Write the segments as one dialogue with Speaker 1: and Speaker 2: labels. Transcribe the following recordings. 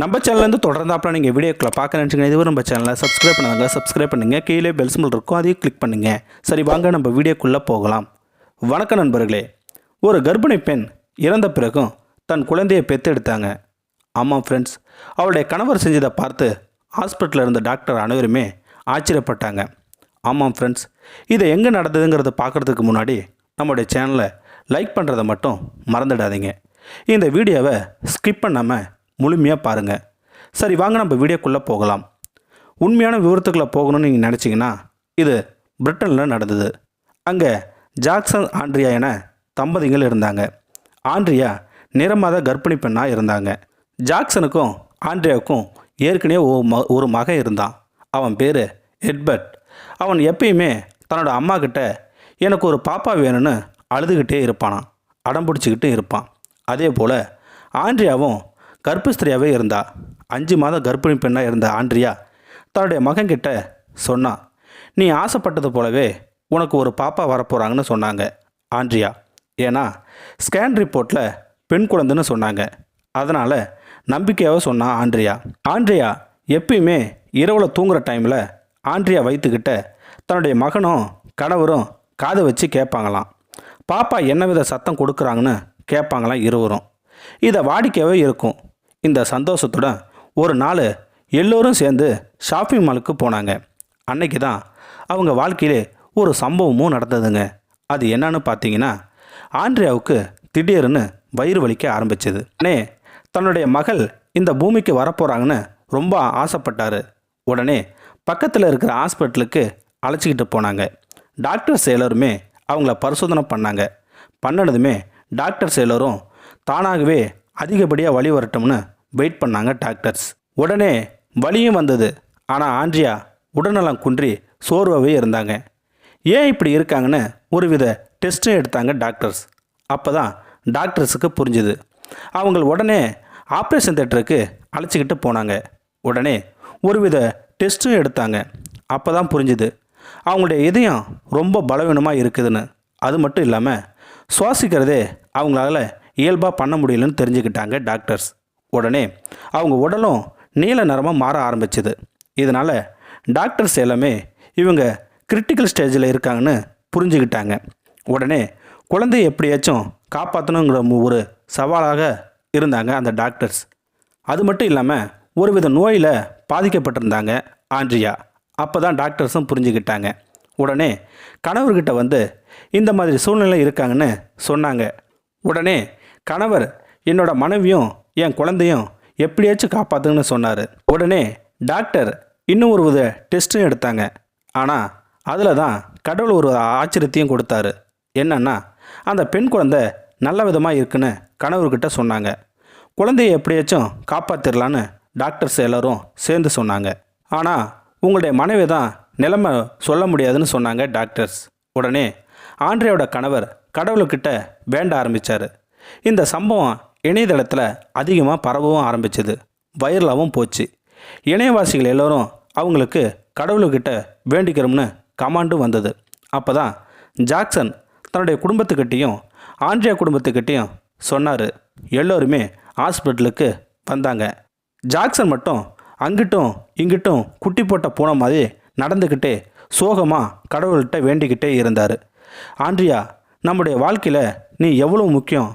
Speaker 1: நம்ம சேனல்லேருந்து தொடர்ந்தாப்பில் நீங்கள் வீடியோக்களை பார்க்க நினச்சிங்க இதுவரை நம்ம சேனலை சப்ஸ்கிரைப் பண்ணாங்க சப்ஸ்கிரைப் பண்ணுங்கள் கீழே பெல் சிம்பிள் இருக்கும். அதையும் கிளிக் பண்ணுங்க. சரி வாங்க நம்ம வீடியோக்குள்ளே போகலாம். வணக்கம் நண்பர்களே. ஒரு கர்ப்பிணி பெண் இறந்த பிறகும் தன் குழந்தையை பெற்றெடுத்தாங்க ஆமாம் ஃப்ரெண்ட்ஸ் அவளுடைய கணவர் செஞ்சதை பார்த்து ஹாஸ்பிட்டலில் இருந்த டாக்டர் அனைவருமே ஆச்சரியப்பட்டாங்க. ஆமாம் ஃப்ரெண்ட்ஸ் இதை எங்கே நடந்ததுங்கிறத பார்க்குறதுக்கு முன்னாடி நம்மளுடைய சேனலை லைக் பண்ணுறதை மட்டும் மறந்துடாதீங்க. இந்த வீடியோவை ஸ்கிப் பண்ணாமல் முழுமையாக பாருங்கள் சரி வாங்க நம்ம வீடியோக்குள்ளே போகலாம். உண்மையான விவரத்துக்குள்ளே போகணும்னு நீங்கள் நினச்சிங்கன்னா இது பிரிட்டனில் நடந்தது. அங்கே ஜாக்சன் ஆண்ட்ரியா என தம்பதிகள் இருந்தாங்க. ஆண்ட்ரியா நிறமாத கர்ப்பிணி பெண்ணாக இருந்தாங்க. ஜாக்சனுக்கும் ஆண்ட்ரியாவுக்கும் ஏற்கனவே ஒரு ம ஒரு மகன் இருந்தான். அவன் பேர் எட்பர்ட். அவன் எப்பயுமே தன்னோட அம்மா கிட்ட எனக்கு ஒரு பாப்பா வேணும்னு அழுதுகிட்டே இருப்பானான் அடம் பிடிச்சிக்கிட்டு இருப்பான். அதே போல் ஆண்ட்ரியாவும் கர்ப்பஸ்திரியாகவே இருந்தா அஞ்சு மாதம் கர்ப்பிணி பெண்ணாக இருந்த ஆண்ட்ரியா தன்னுடைய மகன்கிட்ட சொன்னான் நீ ஆசைப்பட்டது போலவே உனக்கு ஒரு பாப்பா வரப்போகிறாங்கன்னு சொன்னாங்க ஆண்ட்ரியா. ஏன்னா ஸ்கேன் ரிப்போர்ட்டில் பெண் குழந்தைன்னு சொன்னாங்க. அதனால் நம்பிக்கையாக சொன்னான் ஆண்ட்ரியா. ஆண்ட்ரியா எப்பயுமே இரவில் தூங்குகிற டைமில் ஆண்ட்ரியா வைத்துக்கிட்ட தன்னுடைய மகனும் கணவரும் காதை வச்சு கேட்பாங்களாம் பாப்பா என்ன வித சத்தம் கொடுக்குறாங்கன்னு கேட்பாங்களாம் இருவரும். இதை வாடிக்கையாகவே இருக்கும். இந்த சந்தோஷத்துடன் ஒரு நாள் எல்லோரும் சேர்ந்து ஷாப்பிங் மாலுக்கு போனாங்க. அன்னைக்கு தான் அவங்க வாழ்க்கையிலே ஒரு சம்பவமும் நடந்ததுங்க. அது என்னன்னு பார்த்தீங்கன்னா ஆண்ட்ரியாவுக்கு திடீர்னு வயிறு வலிக்க ஆரம்பிச்சது. உடனே தன்னுடைய மகள் இந்த பூமிக்கு வரப்போகிறாங்கன்னு ரொம்ப ஆசைப்பட்டாரு. உடனே பக்கத்தில் இருக்கிற ஹாஸ்பிட்டலுக்கு அழைச்சிக்கிட்டு போனாங்க. டாக்டர்ஸ் எல்லோருமே அவங்கள பரிசோதனை பண்ணாங்க. பண்ணினதுமே டாக்டர்ஸ் எல்லோரும் தானாகவே அதிகப்படியாக வழி வரட்டும்னு வெயிட் பண்ணாங்க டாக்டர்ஸ் உடனே வலியும் வந்தது. ஆனால் ஆண்ட்ரியா உடல்நலம் குன்றி சோர்வாகவே இருந்தாங்க. ஏன் இப்படி இருக்காங்கன்னு ஒருவித டெஸ்ட்டும் எடுத்தாங்க டாக்டர்ஸ் அப்போ தான் டாக்டர்ஸுக்கு புரிஞ்சுது. அவங்க உடனே ஆப்ரேஷன் தேட்டருக்கு அழைச்சிக்கிட்டு போனாங்க. உடனே ஒருவித டெஸ்ட்டும் எடுத்தாங்க. அப்போ தான் புரிஞ்சுது. அவங்களுடைய இதயம் ரொம்ப பலவீனமாக இருக்குதுன்னு. அது மட்டும் இல்லாமல் சுவாசிக்கிறதே அவங்களால இயல்பாக பண்ண முடியலன்னு தெரிஞ்சுக்கிட்டாங்க டாக்டர்ஸ். உடனே அவங்க உடலும் நீல நிறமாக மாற ஆரம்பிச்சுது. இதனால் டாக்டர்ஸ் எல்லாமே இவங்க கிரிட்டிக்கல் ஸ்டேஜில் இருக்காங்கன்னு புரிஞ்சுக்கிட்டாங்க. உடனே குழந்தைய எப்படியாச்சும் காப்பாற்றணுங்கிற ஒரு சவாலாக இருந்தாங்க அந்த டாக்டர்ஸ். அது மட்டும் இல்லாமல் ஒருவித நோயில் பாதிக்கப்பட்டிருந்தாங்க ஆண்ட்ரியா. அப்போ தான் டாக்டர்ஸும் புரிஞ்சுக்கிட்டாங்க. உடனே கணவர்கிட்ட வந்து இந்த மாதிரி சூழ்நிலை இருக்காங்கன்னு சொன்னாங்க. உடனே கணவர் என்னோட மனைவியும் என் குழந்தையும் எப்படியாச்சும் காப்பாற்றுங்கன்னு சொன்னார். உடனே டாக்டர் இன்னும் ஒரு வித டெஸ்ட்டும் எடுத்தாங்க. ஆனால் அதில் தான் கடவுள் ஒரு ஆச்சரியத்தையும் கொடுத்தாரு. என்னன்னா அந்த பெண் குழந்தை நல்ல விதமாக இருக்குன்னு கணவர்கிட்ட சொன்னாங்க. குழந்தையை எப்படியாச்சும் காப்பாற்றிடலான்னு டாக்டர்ஸ் எல்லோரும் சேர்ந்து சொன்னாங்க. ஆனால் உங்களுடைய மனைவி தான் நிலைமை சொல்ல முடியாதுன்னு சொன்னாங்க டாக்டர்ஸ். உடனே ஆண்ட்ரியோட கணவர் கடவுள்கிட்ட வேண்ட ஆரம்பித்தார் இந்த சம்பவம் இணையதளத்தில் அதிகமாக பரவவும் ஆரம்பிச்சது. வைரலாகவும் போச்சு. இணையவாசிகள் எல்லோரும் அவங்களுக்கு கடவுள்கிட்ட வேண்டிக்கிறோம்னு கமாண்டு வந்தது. அப்போ தான் ஜாக்சன் தன்னுடைய குடும்பத்துக்கிட்டேயும் ஆண்ட்ரியா குடும்பத்துக்கிட்டேயும் சொன்னார். எல்லோருமே ஹாஸ்பிட்டலுக்கு வந்தாங்க. ஜாக்சன் மட்டும் அங்கிட்டும் இங்கிட்டும் குட்டி போட்ட பூனை மாதிரி நடந்துக்கிட்டே சோகமாக கடவுள்கிட்ட வேண்டிக்கிட்டே இருந்தார். ஆண்ட்ரியா நம்முடைய வாழ்க்கையில் நீ எவ்வளோ முக்கியம்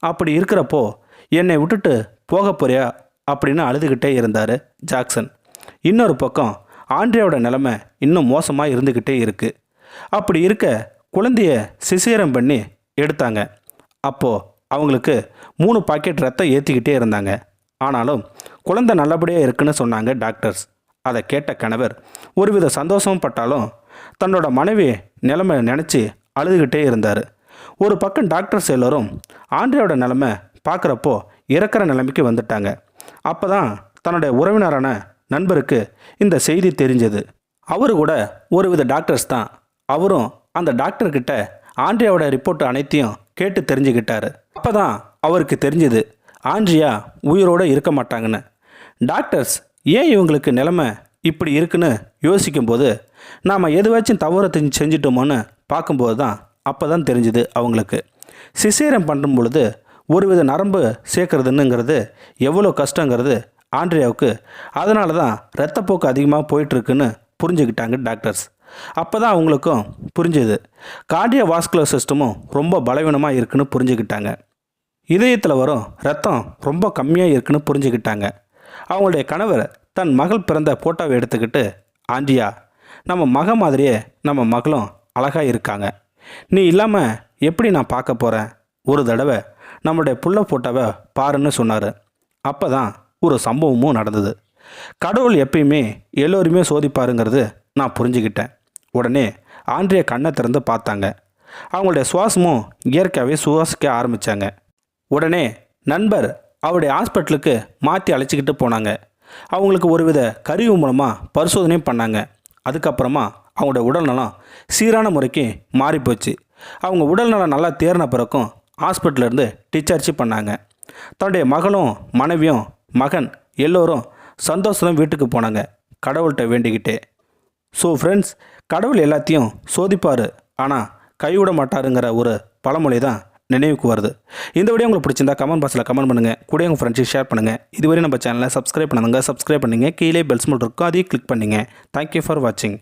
Speaker 1: அப்படி இருக்கிறப்போ என்னை விட்டுட்டு போக போறியா? அப்படின்னு அழுதுகிட்டே இருந்தார் ஜாக்சன். இன்னொரு பக்கம் ஆண்ட்ரியாவோட நிலைமை இன்னும் மோசமாக இருந்துக்கிட்டே இருக்குது அப்படி இருக்க குழந்தைய சிசேரம் பண்ணி எடுத்தாங்க. அப்போது அவங்களுக்கு மூணு பாக்கெட் ரத்தம் ஏற்றிக்கிட்டே இருந்தாங்க. ஆனாலும் குழந்தை நல்லபடியாக இருக்குன்னு சொன்னாங்க டாக்டர்ஸ். அதை கேட்ட கணவர் ஒருவித சந்தோஷமும் பட்டாலும் தன்னோட மனைவி நிலைமை நினச்சி அழுதுகிட்டே இருந்தார். ஒரு பக்கம் டாக்டர்ஸ் எல்லோரும் ஆண்ட்ரியாவோட நிலைமை பார்க்குறப்போ இறக்குற நிலைமைக்கு வந்துட்டாங்க. அப்போ தான் தன்னுடைய உறவினரான நண்பருக்கு இந்த செய்தி தெரிஞ்சது. அவரு கூட ஒருவித டாக்டர்ஸ் தான். அவரும் அந்த டாக்டர்கிட்ட ஆண்ட்ரியாவோட ரிப்போர்ட் அனைத்தையும் கேட்டு தெரிஞ்சுக்கிட்டாரு. அப்போ தான் அவருக்கு தெரிஞ்சது ஆண்ட்ரியா உயிரோடு இருக்க மாட்டாங்கன்னு. டாக்டர்ஸ் ஏன் இவங்களுக்கு நிலைமை இப்படி இருக்குன்னு யோசிக்கும்போது நாம் எதுவாச்சும் தவறு செஞ்சுட்டோமோன்னு செஞ்சிட்டோமோன்னு பார்க்கும்போது தான் அப்போ தான் தெரிஞ்சுது அவங்களுக்கு. சிசேரம் பண்ணும் பொழுது ஒருவித நரம்பு சேர்க்கறதுன்னுங்கிறது எவ்வளோ கஷ்டங்கிறது ஆண்ட்ரியாவுக்கு அதனால தான் ரத்தப்போக்கு அதிகமாக போயிட்டுருக்குன்னு புரிஞ்சுக்கிட்டாங்க டாக்டர்ஸ். அப்போ தான் அவங்களுக்கும் புரிஞ்சுது. கார்டியோ வாஸ்குலர் சிஸ்டமும் ரொம்ப பலவீனமாக இருக்குன்னு புரிஞ்சுக்கிட்டாங்க. இதயத்தில் வரும் ரத்தம் ரொம்ப கம்மியாக இருக்குன்னு புரிஞ்சுக்கிட்டாங்க. அவங்களுடைய கணவர் தன் மகள் பிறந்த ஃபோட்டோவை எடுத்துக்கிட்டு ஆண்டியா நம்ம மக மாதிரியே நம்ம மகளும் அழகாக இருக்காங்க. நீ இல்லாமல் எப்படி நான் பார்க்க போகிறேன் ஒரு தடவை நம்மளுடைய புள்ள ஃபோட்டோவை பாருன்னு சொன்னார். அப்போ தான் ஒரு சம்பவமும் நடந்தது. கடவுள் எப்பயுமே எல்லோருமே சோதிப்பாருங்கிறது நான் புரிஞ்சுக்கிட்டேன். உடனே ஆன்றைய கண்ணை திறந்து பார்த்தாங்க. அவங்களுடைய சுவாசமும் இயற்கையாகவே சுவாசிக்க ஆரம்பித்தாங்க உடனே நண்பர் அவருடைய ஹாஸ்பிட்டலுக்கு மாற்றி அழைச்சிக்கிட்டு போனாங்க. அவங்களுக்கு ஒருவித கருவி மூலமாக பரிசோதனையும் பண்ணாங்க. அதுக்கப்புறமா அவங்களோட உடல்நலம் சீரான முறைக்கு மாறிப்போச்சு. அவங்க உடல்நலம் நல்லா தேர்ன பிறக்கும் ஹாஸ்பிட்டலேருந்து டிஸ்சார்ஜ் பண்ணாங்க. தன்னுடைய மகளும் மனைவியும் மகன் எல்லோரும் சந்தோஷம் வீட்டுக்கு போனாங்க. கடவுள்கிட்ட வேண்டிக்கிட்டே. ஸோ ஃப்ரெண்ட்ஸ் கடவுள் எல்லாத்தையும் சோதிப்பார். ஆனால் கைவிட மாட்டாருங்கிற ஒரு பழமொழி தான் நினைவுக்கு வருது. இந்த வீடியோ உங்களுக்கு பிடிச்சிருந்தா கமெண்ட் பாக்ஸில் கமெண்ட் பண்ணுங்கள் கூட உங்கள் ஃப்ரெண்ட்ஸுக்கு ஷேர் பண்ணுங்கள் இதுவரை நம்ம சேனலை சப்ஸ்கிரைப் பண்ணுங்க சப்ஸ்கிரைப் பண்ணுங்கள் கீழே பெல்ஸ் மட்டும் இருக்கும். அதையும் கிளிக் பண்ணுங்கள் தேங்க்யூ ஃபார் வாட்சிங்